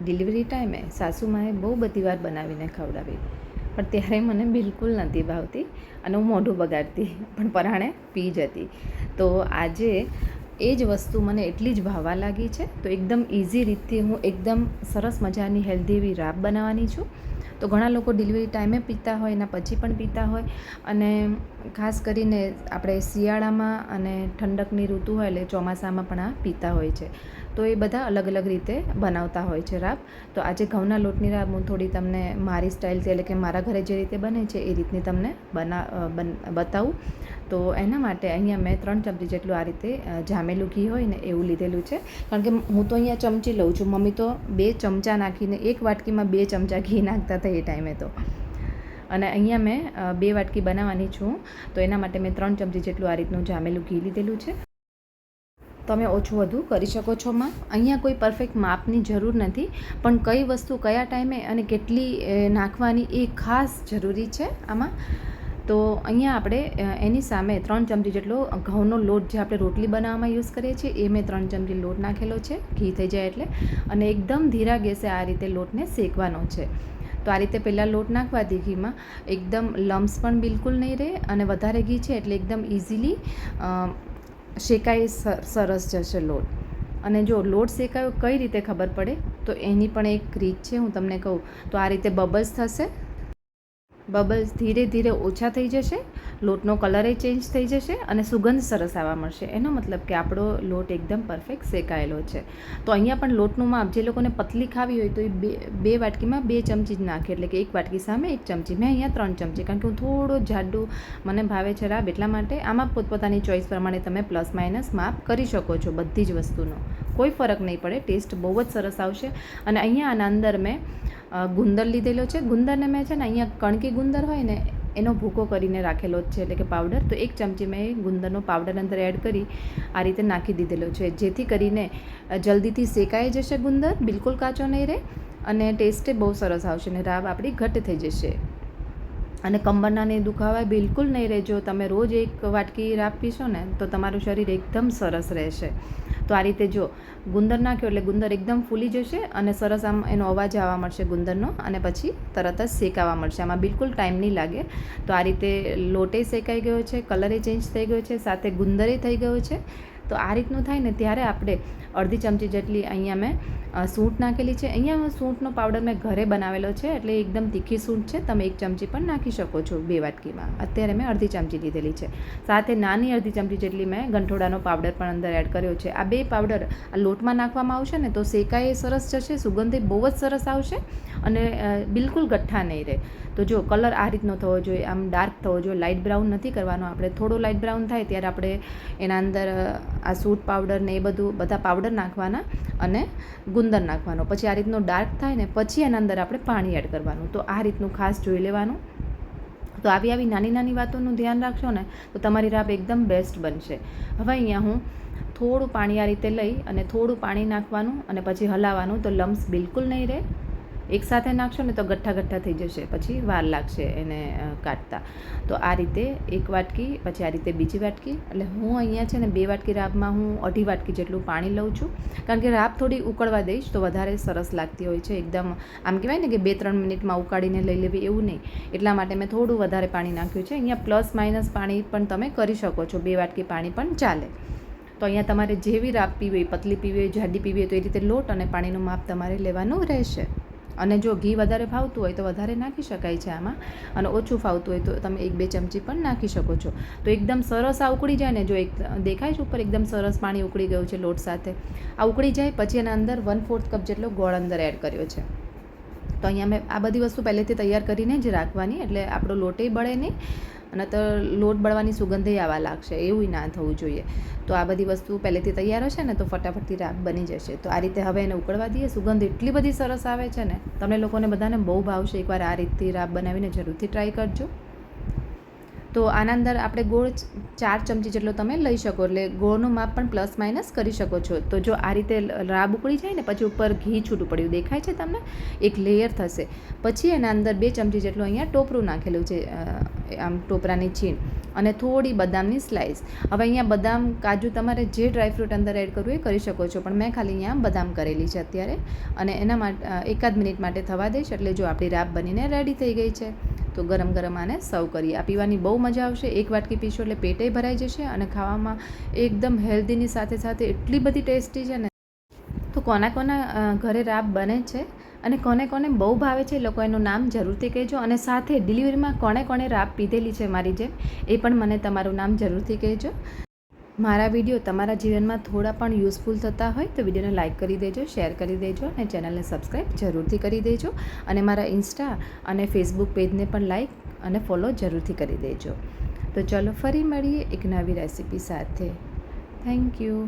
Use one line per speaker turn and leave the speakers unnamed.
Delivery ટાઈમે સાસુમાએ બહુ બધી વાર બનાવીને ખવડાવી. પણ ત્યારે મને બિલકુલ નહોતી ભાવતી અને હું મોઢું બગાડતી, પણ પરાણે પી જતી. તો આજે એ જ વસ્તુ મને એટલી જ ભાવવા લાગી છે. તો એકદમ ઇઝી રીતથી હું એકદમ સરસ મજાની હેલ્ધી એવી રાબ બનાવવાની છું. તો ઘણા લોકો ડિલિવરી ટાઈમે પીતા હોય, એના પછી પણ પીતા હોય. અને ખાસ કરીને આપણે શિયાળામાં અને ઠંડકની ઋતુ હોય એટલે ચોમાસામાં પણ આ પીતા હોય છે. તો એ બધા અલગ અલગ રીતે બનાવતા હોય છે રાબ. તો આજે ઘઉંના લોટની રાબ હું થોડી તમને મારી સ્ટાઇલથી એટલે કે મારા ઘરે જે રીતે બને છે એ રીતની તમને બના બતાવું. તો એના માટે અહીંયા મેં ત્રણ ચમચી જેટલું આ રીતે જામેલું ઘી હોય ને એવું લીધેલું છે. કારણ કે હું તો અહીંયા ચમચી લઉં છું. મમ્મી તો બે ચમચા નાખીને, એક વાટકીમાં બે ચમચા ઘી નાખતા હતા એ ટાઈમે તો. અને અહીંયા મેં બે વાટકી બનાવવાની છું. તો એના માટે મેં ત્રણ ચમચી જેટલું આ રીતનું જામેલું ઘી લીધેલું છે. તમે ઓછું વધુ કરી શકો છો માં. અહીંયા કોઈ પરફેક્ટ માપની જરૂર નથી, પણ કઈ વસ્તુ કયા ટાઈમે અને કેટલી નાખવાની એ ખાસ જરૂરી છે આમાં. તો અહીંયા આપણે એની સામે ત્રણ ચમચી જેટલો ઘઉંનો લોટ જે આપણે રોટલી બનાવવામાં યુઝ કરીએ છીએ, એ મેં ત્રણ ચમચી લોટ નાખેલો છે, ઘી થઈ જાય એટલે. અને એકદમ ધીરા ગેસે આ રીતે લોટને શેકવાનો છે. તો આ રીતે પહેલાં લોટ નાખવાથી ઘીમાં. એકદમ લમ્સ પણ બિલકુલ નહીં રહે અને વધારે ઘી છે એટલે એકદમ ઇઝીલી શેકાઈ સરસ જશે લોટ. અને જો લોટ શેકાયો, કઈ રીતે ખબર પડે? તો એની પણ એક રીત છે, હું તમને કહું. તો આ રીતે બબલ્સ થશે બબલ્સ ધીરે ધીરે ઓછા થઈ જશે, લોટનો કલરે ચેન્જ થઈ જશે અને સુગંધ સરસ આવવા મળશે. એનો મતલબ કે આપણો લોટ એકદમ પરફેક્ટ શેકાયેલો છે. તો અહીંયા પણ લોટનું માપ જે લોકોને પતલી ખાવી હોય તો એ બે બે વાટકીમાં બે ચમચી જ નાખે. એટલે કે એક વાટકી સામે એક ચમચી. મેં અહીંયા ત્રણ ચમચી, કારણ કે હું થોડો જાડું મને ભાવે છે રાબ એટલા માટે આમાં પોતપોતાની ચોઈસ પ્રમાણે તમે પ્લસ માઇનસ માપ કરી શકો છો બધી જ વસ્તુનો. કોઈ ફરક નહીં પડે, ટેસ્ટ બહુ જ સરસ આવશે. અને અહીંયા આના અંદર મેં ગુંદર લીધેલો છે. ગુંદરને મેં છે ને અહીંયા કણકી ગુંદર હોય ને, એનો ભૂકો કરીને રાખેલો જ છે એટલે કે પાવડર તો એક ચમચી મેં ગુંદરનો પાવડર અંદર એડ કરી આ રીતે નાખી દીધેલો છે. જેથી કરીને જલ્દીથી શેકાઈ જશે ગુંદર, બિલકુલ કાચો નહીં રહે અને ટેસ્ટે બહુ સરસ આવશે અને રાબ આપણી ઘટ થઈ જશે. અને કમરના દુખાવા બિલકુલ નહીં રહેજો તમે રોજ એક વાટકી રાબ પીશો ને, તો તમારું શરીર એકદમ સરસ રહેશે. તો આ રીતે જો ગુંદર નાખ્યો એટલે ગુંદર એકદમ ફૂલી જશે અને સરસ આમ એનો અવાજ આવવા મળશે ગુંદરનો અને પછી તરત જ શેકાવા મળશે. આમાં બિલકુલ ટાઈમ નહીં લાગે. તો આ રીતે લોટે શેકાઈ ગયો છે, કલરે ચેન્જ થઈ ગયો છે, સાથે ગુંદરે થઈ ગયો છે. તો આ રીતનું થાય ને ત્યારે આપણે અડધી ચમચી જેટલી અહીંયા મેં સૂંઠ નાખેલી છે. અહીંયા સૂંઠનો પાવડર મેં ઘરે બનાવેલો છે એટલે એકદમ તીખી સૂંઠ છે. તમે એક ચમચી પણ નાખી શકો છો બે વાટકીમાં. અત્યારે મેં અડધી ચમચી લીધેલી છે. સાથે નાની અડધી ચમચી જેટલી મેં ગંઠોડાનો પાવડર પણ અંદર એડ કર્યો છે. આ બે પાવડર આ લોટમાં નાખવામાં આવશે ને તો શેકાય સરસ જશે સુગંધ બહુ જ સરસ આવશે અને બિલકુલ ગઠ્ઠા નહીં રહે. તો જો કલર આ રીતનો થવો જોઈએ, આમ ડાર્ક થવો જોઈએ લાઇટ બ્રાઉન નથી કરવાનો. આપણે થોડો લાઇટ બ્રાઉન થાય ત્યારે આપણે એના અંદર આ સૂટ પાવડર ને એ બધું બધા પાવડર નાખવાના અને ગુંદર નાખવાનો. પછી આ રીતનો ડાર્ક થાય ને પછી એના અંદર આપણે પાણી એડ કરવાનું. તો આ રીતનું ખાસ જોઈ લેવાનું. તો આવી આવી નાની નાની વાતોનું ધ્યાન રાખશો ને તો તમારી રાબ એકદમ બેસ્ટ બનશે. હવે અહીંયા હું થોડું પાણી આ રીતે લઈ અને થોડું પાણી નાખવાનું અને પછી હલાવવાનું. તો લમ્સ બિલકુલ નહીં રહે. એકસાથે નાખશો ને તો ગઠ્ઠા ગઠ્ઠા થઈ જશે, પછી વાર લાગશે એને કાઢતા. તો આ રીતે એક વાટકી, પછી આ રીતે બીજી વાટકી. એટલે હું અહીંયા છે ને બે વાટકી રાબમાં હું અઢી વાટકી જેટલું પાણી લઉં છું. કારણ કે રાબ થોડી ઉકળવા દઈશ તો વધારે સરસ લાગતી હોય છે. એકદમ આમ કહેવાય ને કે બે ત્રણ મિનિટમાં ઉકાળીને લઈ લેવી એવું નહીં. એટલા માટે મેં થોડું વધારે પાણી નાખ્યું છે. અહીંયા પ્લસ માઇનસ પાણી પણ તમે કરી શકો છો. બે વાટકી પાણી પણ ચાલે. તો અહીંયા તમારે જેવી રાબ પીવી પતલી પીવી જાડી પીવી તો એ રીતે લોટ અને પાણીનું માપ તમારે લેવાનું રહેશે. અને જો ઘી વધારે ભાવતું હોય તો વધારે નાખી શકાય છે આમાં. અને ઓછું ફાવતું હોય તો તમે એક બે ચમચી પણ નાખી શકો છો. તો એકદમ સરસ આ ઉકળી જાય ને જો એક દેખાય છે ઉપર એકદમ સરસ પાણી ઉકળી ગયું છે લોટ સાથે. આ ઉકળી જાય પછી એના અંદર વન ફોર્થ કપ જેટલો ગોળ અંદર એડ કર્યો છે. તો અહીંયા મેં આ બધી વસ્તુ પહેલેથી તૈયાર કરીને જ રાખવાની, એટલે આપણો લોટે બળે નહીં અને તો લોટ બળવાની સુગંધે આવવા લાગશે, એવું ના થવું જોઈએ. તો આ બધી વસ્તુ પહેલેથી તૈયાર હશે ને, તો ફટાફટથી રાબ બની જશે. તો આ રીતે હવે એને ઉકળવા દઈએ. સુગંધ એટલી બધી સરસ આવે છે ને, તમને લોકોને બધાને બહુ ભાવશે. એકવાર આ રીતથી રાબ બનાવીને જરૂરથી ટ્રાય કરજો. તો આના અંદર આપણે ગોળ ચાર ચમચી જેટલો તમે લઈ શકો, એટલે ગોળનું માપ પણ પ્લસ માઇનસ કરી શકો છો. તો જો આ રીતે રાબ ઉકળી જાય ને, પછી ઉપર ઘી છૂટું પડ્યું, દેખાય છે તમને? એક લેયર થશે. પછી એના અંદર બે ચમચી જેટલું અહીંયા ટોપરું નાખેલું છે આમ ટોપરાની છીણ, અને થોડી બદામની સ્લાઇસ હવે અહીંયા બદામ, કાજુ તમારે જે ડ્રાયફ્રૂટ અંદર એડ કરવું એ કરી શકો છો, પણ મેં ખાલી અહીંયા બદામ કરેલી છે અત્યારે. અને એના માટે એકાદ મિનિટ માટે થવા દઈશ, એટલે જો આપણી રાબ બનીને રેડી થઈ ગઈ છે. તો ગરમ ગરમ આને સર્વ કરીએ. આ પીવાની બહુ મજા આવશે. એક વાટકી પીશો એટલે પેટે ભરાઈ જશે અને ખાવામાં એકદમ હેલ્ધીની સાથે સાથે એટલી બધી ટેસ્ટી છે ને. તો કોના કોના ઘરે રાબ બને છે અને કોને કોને બહુ ભાવે છે એ લોકો એનું નામ જરૂરથી કહેજો અને સાથે ડિલિવરીમાં કોણે કોણે રાબ પીધેલી છે મારી જેમ એ પણ મને તમારું નામ જરૂરથી કહેજો. મારા વીડિયો તમારા જીવનમાં થોડા પણ યુઝફુલ થતા હોય તો વિડીયોને લાઇક કરી દેજો, શેર કરી દેજો અને ચેનલને સબસ્ક્રાઈબ જરૂરથી કરી દેજો. અને મારા ઇન્સ્ટા અને ફેસબુક પેજને પણ લાઇક અને ફોલો જરૂરથી કરી દેજો. તો ચલો ફરી મળીએ એક નવી રેસીપી સાથે. Thank you.